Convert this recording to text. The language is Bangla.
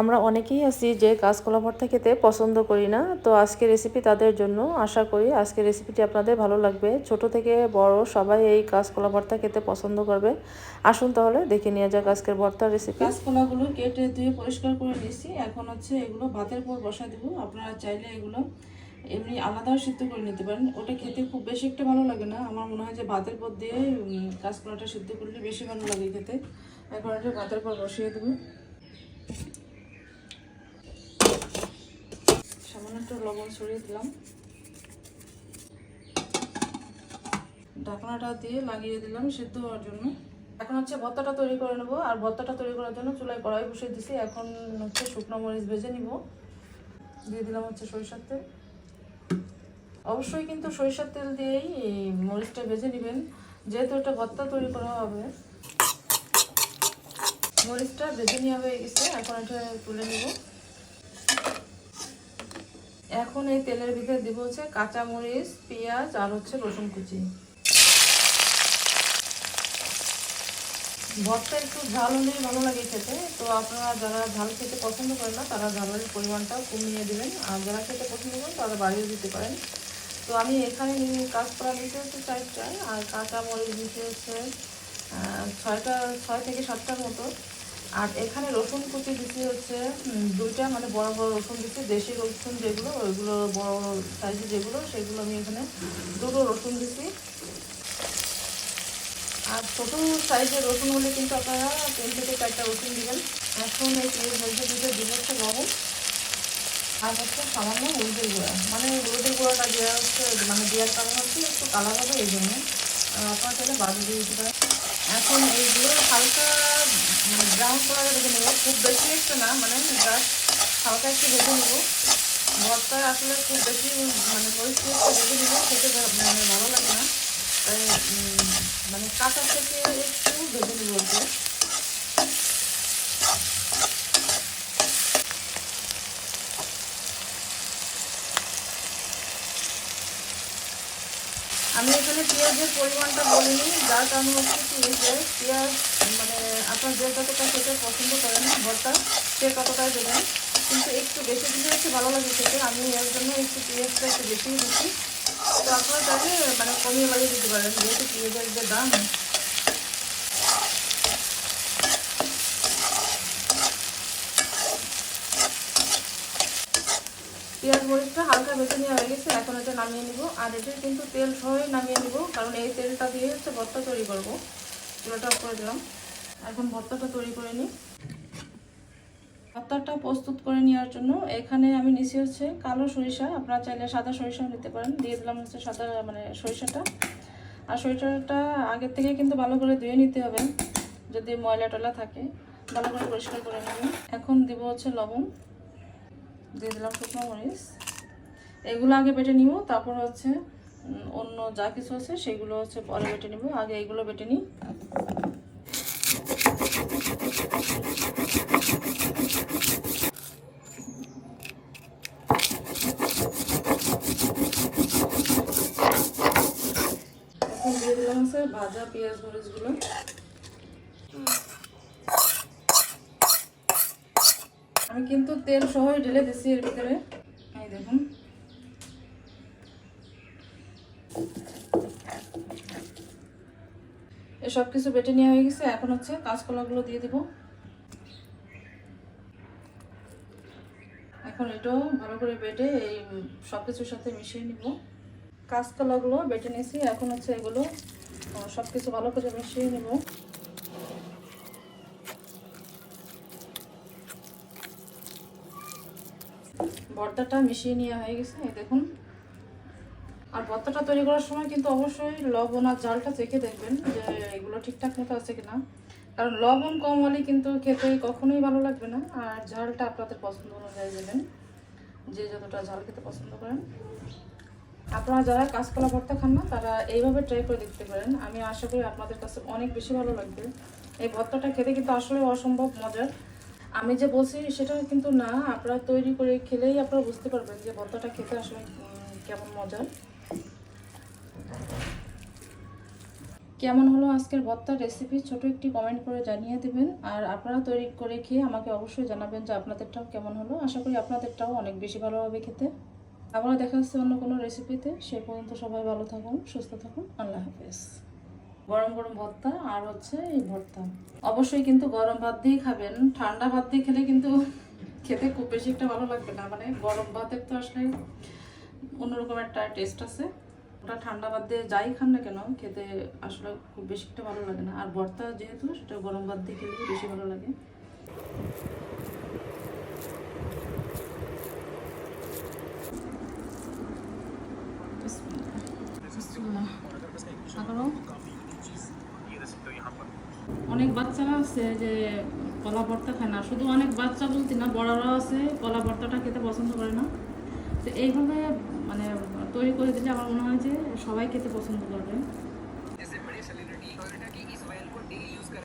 আমরা অনেকেই আছি যে কাঁচকলা ভর্তা খেতে পছন্দ করি না, তো আজকে রেসিপি তাদের জন্য আশা করি আজকে রেসিপিটি আপনাদের ভালো লাগবে। ছোট থেকে বড় সবাই এই কাঁচকলা ভর্তা খেতে পছন্দ করবে। আসুন তাহলে দেখে নিয়ে যাক আজকের ভর্তার রেসিপি কাঁচকলাগুলো কেটে ধুয়ে পরিষ্কার করে নিয়েছি। এখন হচ্ছে এগুলো ভাতের পর বসা দেবো। আপনারা চাইলে এগুলো এমনি আলাদাও সিদ্ধ করে নিতে পারেন। ওটা খেতে খুব বেশি একটা ভালো লাগে না। আমার মনে হয় যে ভাতের পর দিয়ে কাঁচকলাটা সিদ্ধ করলে বেশি ভালো লাগে খেতে। এখন এটা ভাতের পর বসিয়ে দেবো। একটু লবণ ছড়িয়ে দিলাম। ঢাকনাটা দিয়ে লাগিয়ে দিলাম সিদ্ধ হওয়ার জন্য। এখন হচ্ছে ভর্তাটা তৈরি করে নেব। আর ভর্তাটা তৈরি করার জন্য চুলায় কড়াই বসিয়ে দিছি। এখন হচ্ছে শুকনো মরিচ ভেজে নিব। দিয়ে দিলাম হচ্ছে সরিষার তেল। অবশ্যই কিন্তু সরিষার তেল দিয়েই মরিচটা ভেজে নেবেন। যেহেতু এটা ভর্তা তৈরি করা হবে। মরিচটা ভেজে নেওয়া হয়ে গেছে। এখন এটা তুলে নিব। এখন এই তেলের ভিতরে দিব হচ্ছে কাঁচা মরিচ পেঁয়াজ আর হচ্ছে রসুন কুচি। ভর্তা একটু ঝাল হলেই ভালো লাগে খেতে। তো আপনারা যারা ঝাল খেতে পছন্দ করেন না, তারা ঝালের পরিমাণটা কমিয়ে দেবেন। আর যারা খেতে পছন্দ করেন, তারা বাড়িয়ে দিতে পারেন। তো আমি এখানে কাঁচকলা নিতে হচ্ছে চারটা, আর কাঁচা মরিচ নিতে হচ্ছে ছয়টা, ছয় থেকে সাতটার মতো। আর এখানে রসুন কুচি দিচ্ছি হচ্ছে দুইটা মানে বড় বড় রসুন দিচ্ছি দেশি রসুন যেগুলো, ওইগুলো বড় সাইজে যেগুলো, সেগুলো আমি এখানে দুটো রসুন দিচ্ছি আর ছোট সাইজের রসুন হলে কিন্তু আপনারা তিন থেকে চারটা রসুন দিবেন। এখন এই পেঁয়াজ মধ্যে দিতে দিব হচ্ছে লবণ আর হচ্ছে সামান্য হলুদের গুঁড়া। মানে হলুদের গুঁড়াটা দেওয়া হচ্ছে মানে দেওয়ার কারণ হচ্ছে একটু কালার হবে এই জন্য। আপনার চাইলে বাজু দিয়ে দিতে পারেন। এখন এইগুলো হালকা ব্রাউন কালার ভেজে নেব। খুব বেশি একটু না মানে হালকা একটু ভেজে নেব। ভর্তা আসলে খুব বেশি মানে পরিষ্কার ভেজে নেব, খেতে মানে ভালো লাগে না। তাই মানে কাঁচা থেকে একটু ভেজে নেব আমি এখানে পেঁয়াজের পরিমাণটা বলিনি, যার কারণ হচ্ছে কি যে পেঁয়াজ মানে আপনার যে কতটা খেতে পছন্দ করেন ভর্তা, সে কতটাই দেবেন। কিন্তু একটু বেশি দিলে হচ্ছে ভালো লাগে খেতে, আমি এর জন্য একটু পেঁয়াজটা একটু বেশিই দিচ্ছি। তো আপনার তাকে মানে কমিয়ে বাড়িয়ে দিতে পারেন, যেহেতু পেঁয়াজের যে দাম পেঁয়াজ, মরিচটা হালকা বেটে নেওয়া হয়ে গেছে, এখন এটা নামিয়ে নিব। আর এটা কিন্তু তেল সহই নামিয়ে নিব, কারণ এই তেলটা দিয়ে হচ্ছে ভর্তা তৈরি করব। চুলাটা করে দিলাম। এখন ভর্তাটা তৈরি করে নিই। ভর্তাটা প্রস্তুত করে নেওয়ার জন্য এখানে আমি নিচে হচ্ছে কালো সরিষা। আপনারা চাইলে সাদা সরিষা নিতে পারেন। দিয়ে দিলাম হচ্ছে সাদা মানে সরিষাটা। আর সরিষাটা আগের থেকে কিন্তু ভালো করে ধুয়ে নিতে হবে, যদি ময়লা টলা থাকে। ভালো করে পরিষ্কার করে নেবেন এখন দিব হচ্ছে লবণ। দিয়ে দিলাম শুকনো মরিচ। এগুলো আগে বেটে নিব, তারপর হচ্ছে অন্য যা কিছু আছে সেগুলো হচ্ছে পরে বেটে নিব। আগে এগুলো বেটে নিই। হচ্ছে ভাজা পেঁয়াজ মরিচগুলো। কিন্তু তেল সহই ঢেলে দিছি এর ভিতরে। এই দেখুন। সব কিছু বেটে নেওয়া হয়ে গেছে। এখন হচ্ছে কাঁচকলাগুলো দিয়ে দিব। এখন এটাও ভালো করে বেটে এই সব কিছুর সাথে মিশিয়ে নিব। কাঁচকলাগুলো বেটে নিয়েছি। এখন হচ্ছে এগুলো সব কিছু ভালো করে মিশিয়ে নেব। ভর্তাটা মিশিয়ে নেওয়া হয়ে গেছে, এই দেখুন। আর ভর্তাটা তৈরি করার সময় কিন্তু অবশ্যই লবণ আর জালটা চেখে দেখবেন যে এগুলো ঠিকঠাক মতো আছে কিনা। কারণ লবণ কম হলে কিন্তু খেতে কখনোই ভালো লাগবে না, আর ঝালটা আপনাদের পছন্দ অনুযায়ী দেবেন, যে যতটা ঝাল খেতে পছন্দ করেন। আপনারা যারা কাঁচকলা ভর্তা খান না, তারা এইভাবে ট্রাই করে দেখতে পারেন। আমি আশা করি আপনাদের কাছে অনেক বেশি ভালো লাগবে। এই ভর্তাটা খেতে কিন্তু আসলে অসম্ভব মজার। আমি যে বলছি সেটা কিন্তু না, আপনারা তৈরি করে খেলেই আপনারা বুঝতে পারবেন যে ভর্তাটা খেতে আসলে কেমন মজার। কেমন হলো আজকের ভর্তার রেসিপি ছোট একটি কমেন্ট করে জানিয়ে দেবেন, আর আপনারা তৈরি করে খেয়ে আমাকে অবশ্যই জানাবেন যে আপনাদেরটাও কেমন হলো। আশা করি আপনাদেরটাও অনেক বেশি ভালো হবে খেতে। আবারও দেখা হচ্ছে অন্য কোনো রেসিপিতে সে পর্যন্ত সবাই ভালো থাকুন, সুস্থ থাকুন। আল্লাহ হাফেজ। গরম গরম ভর্তা আর হচ্ছে এই ভর্তা। অবশ্যই কিন্তু গরম ভাত দিয়ে খাবেন। ঠান্ডা ভাত দিয়ে খেলে কিন্তু খেতে খুব বেশি একটা ভালো লাগবে না। মানে গরম ভাতের তো আসলে অন্যরকম একটা টেস্ট আছে। ওটা ঠান্ডা ভাত দিয়ে যাই খান না কেন, খেতে আসলে খুব বেশি একটা ভালো লাগে না। আর ভর্তা যেহেতু, সেটা গরম ভাত দিয়ে খেলে বেশি ভালো লাগে। বিসমিল্লাহ। অনেক বাচ্চারা আছে যে কলা ভর্তা খায় না। শুধু অনেক বাচ্চা বলতে না, বড়রাও আছে, কলা ভর্তাটা খেতে পছন্দ করে না। তো এইভাবে মানে তৈরি করে দিলে আমার মনে হয় যে সবাই খেতে পছন্দ করবে।